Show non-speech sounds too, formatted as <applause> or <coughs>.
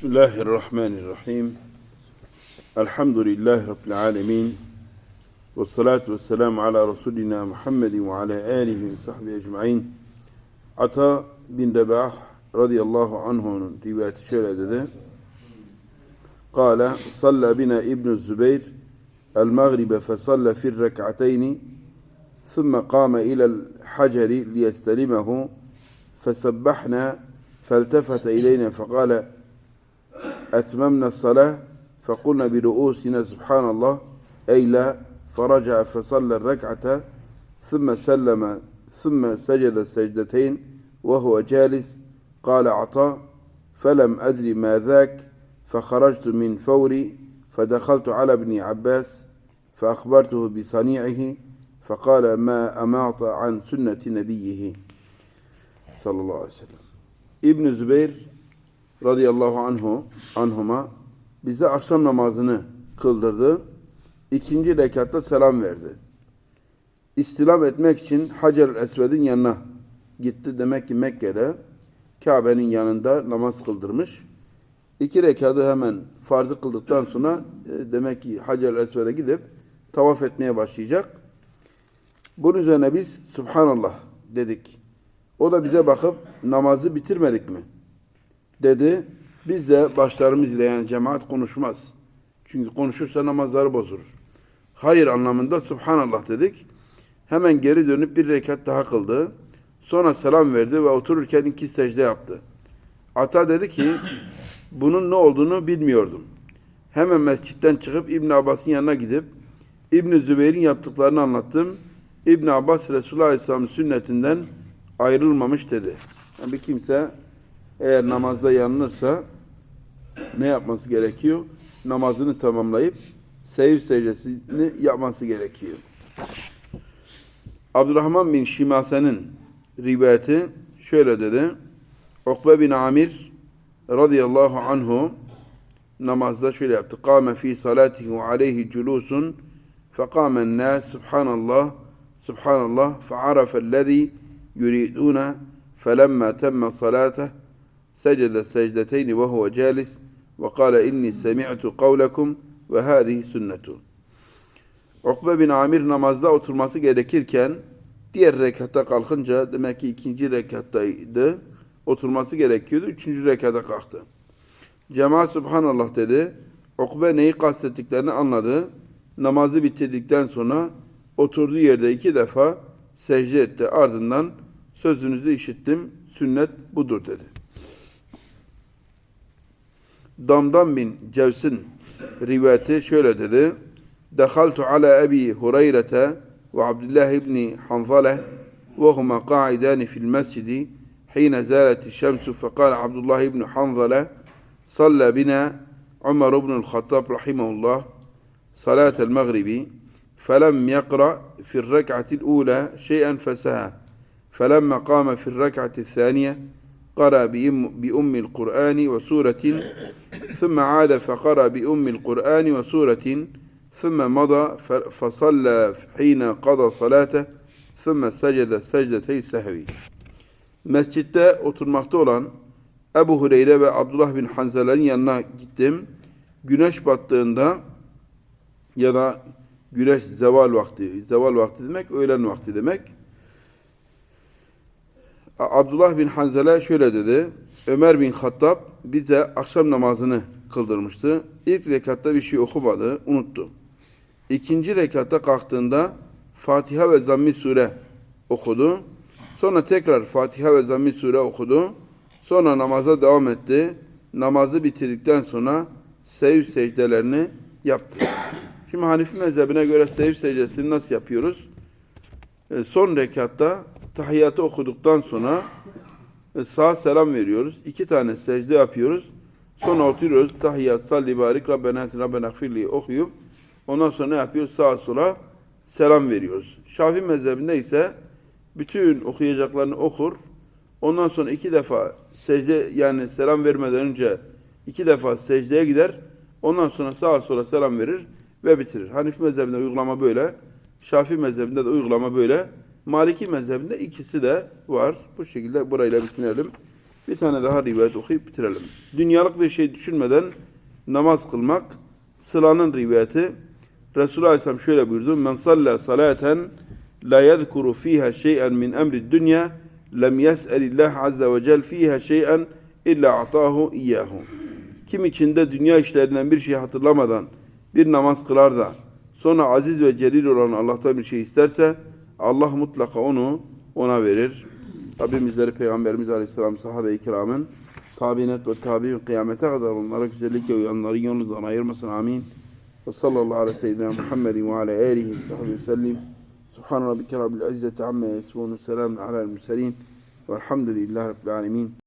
بسم الله الرحمن الرحيم. الحمد لله رب العالمين. والصلاة والسلام على رسولنا محمد وعلى آله وصحبه أجمعين. Ata بن دباح رضي الله عنه şöyle dedi. Kale قال صلى بنا ابن الزبير المغرب فصلى في الركعتين ثم قام إلى الحجر ليستلمه فسبحنا فالتفت إلينا فقال أتممنا الصلاة فقلنا برؤوسنا سبحان الله أي لا فرجع فصلى الركعة ثم سلم ثم سجد السجدتين وهو جالس قال عطاء فلم أدري ما ذاك فخرجت من فوري فدخلت على ابن عباس فأخبرته بصنيعه فقال ما أماط عن سنة نبيه. صلى الله عليه وسلم. İbn Zübeyr radıyallahu anhu anhuma bize akşam namazını kıldırdı. İkinci rekatta selam verdi. İstilam etmek için Hacer Esved'in yanına gitti. Demek ki Mekke'de Kabe'nin yanında namaz kıldırmış. İki rekatı hemen farzı kıldıktan sonra e, demek ki Hacer Esved'e gidip tavaf etmeye başlayacak. Bunun üzerine biz Subhanallah dedik. O da bize bakıp namazı bitirmedik mi? Dedi. Biz de başlarımız ile yani cemaat konuşmaz. Çünkü konuşursa namazları bozulur. Hayır anlamında Subhanallah dedik. Hemen geri dönüp bir rekat daha kıldı. Sonra selam verdi ve otururken iki secde yaptı. Ata dedi ki <coughs> bunun ne olduğunu bilmiyordum. Hemen mescitten çıkıp İbn Abbas'ın yanına gidip İbn Zübeyir'in yaptıklarını anlattım. İbn Abbas Resulullah Aleyhisselam'ın sünnetinden ayrılmamış dedi. Yani bir kimse eğer namazda yanılırsa ne yapması gerekiyor? Namazını tamamlayıp sev secdesini yapması gerekiyor. Abdurrahman bin Şimase'nin rivayeti şöyle dedi. Ukbe bin Amir radıyallahu anhu namazda şöyle yaptı. Kâme fî salâtihi ve aleyhi cülûsun fekâmen nâs subhanallah subhanallah fe'arafellezî yuridûne felemmâ temme salâteh secde secdeteyni ve huve câlis ve kâle inni semi'tu kavlekum ve hâzihi sünnetu. Bin Amir namazda oturması gerekirken diğer rekatta kalkınca demek ki ikinci rekattaydı oturması gerekiyordu. Üçüncü rekata kalktı. Cemaat Subhanallah dedi. Ukbe neyi kastettiklerini anladı. Namazı bitirdikten sonra oturduğu yerde iki defa secde etti. Ardından sözünüzü işittim. Sünnet budur dedi. Damdan bin Cevs'in rivayeti şöyle dedi. Dehaltu ala Ebi Hureyre'te ve Abdullah ibni Hanzale ve huma qa'idani fil mescidi زالت الشمس فقال عبد الله بن حنظلة صلى بنا عمر بن الخطاب رحمه الله صلاة المغرب فلم يقرأ في الركعة الأولى شيئا فسهى فلما قام في الركعة الثانية قرأ بأم, بأم القرآن وسورة ثم عاد فقرأ بأم القرآن وسورة ثم مضى فصلى حين قضى صلاته ثم سجد سجدتي السهو mescitte oturmakta olan Ebu Hureyre ve Abdullah bin Hanzele'nin yanına gittim. Güneş battığında ya da güneş zeval vakti, zeval vakti demek öğlen vakti demek. Abdullah bin Hanzele şöyle dedi. Ömer bin Hattab bize akşam namazını kıldırmıştı. İlk rekatta bir şey okumadı, unuttu. İkinci rekatta kalktığında Fatiha ve Zamm-i Sure okudu. Sonra tekrar Fatiha ve Zamm-i Sure okudu. Sonra namaza devam etti. Namazı bitirdikten sonra sev secdelerini yaptı. Şimdi Hanifi mezhebine göre sev secdesini nasıl yapıyoruz? E, son rekatta tahiyyatı okuduktan sonra e, sağ selam veriyoruz. İki tane secde yapıyoruz. Sonra oturuyoruz. Tahiyyat, salli, barik, Rabbena Rabbena gfirli okuyup ondan sonra ne yapıyoruz? Sağa sola selam veriyoruz. Şafii mezhebinde ise bütün okuyacaklarını okur. Ondan sonra iki defa secde yani selam vermeden önce iki defa secdeye gider. Ondan sonra sağa sola selam verir ve bitirir. Hanifi mezhebinde uygulama böyle. Şafii mezhebinde de uygulama böyle. Maliki mezhebinde ikisi de var. Bu şekilde burayla bitirelim. Bir tane daha rivayet okuyup bitirelim. Dünyalık bir şey düşünmeden namaz kılmak sılanın rivayeti. Resulullah Aleyhisselam şöyle buyurdu. Men salla salaten la yezkuru fiha şey'en min emri dünya lem yes'elillah azze ve cel fiha şey'en illa atahu iyyahu. Kim içinde dünya işlerinden bir şey hatırlamadan bir namaz kılar da sonra aziz ve celil olan Allah'tan bir şey isterse Allah mutlaka onu ona verir. Rabbim bizleri Peygamberimiz Aleyhisselam sahabe-i kiramın tabinet ve tabi'in kıyamete kadar onlara güzellikle uyanların yolundan ayırmasın. Amin. Ve sallallahu aleyhi ve sellem Muhammedin ve ala alihi ve sahbihi ve sellim. Subhan rabbike rabbil izzeti amma yasifun. Selamun alel murselin. Velhamdülillahi rabbil alemin.